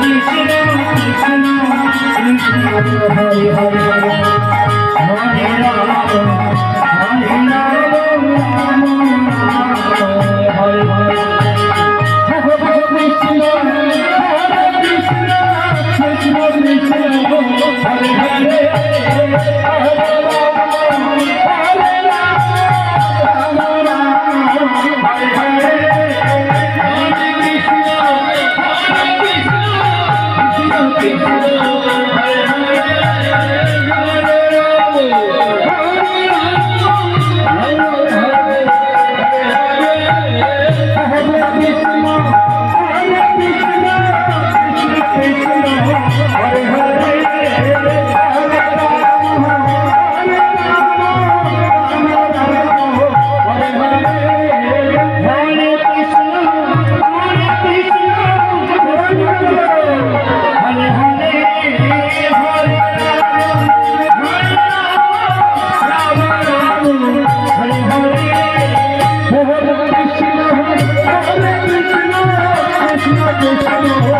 Hare Hare Hare Hare Oh,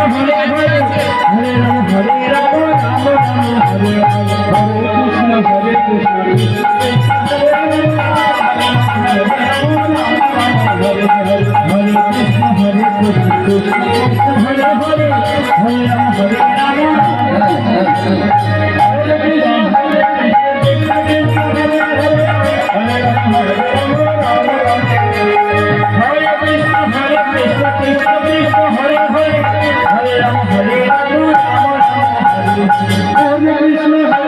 Hare Hare Hare Hare Hare Hare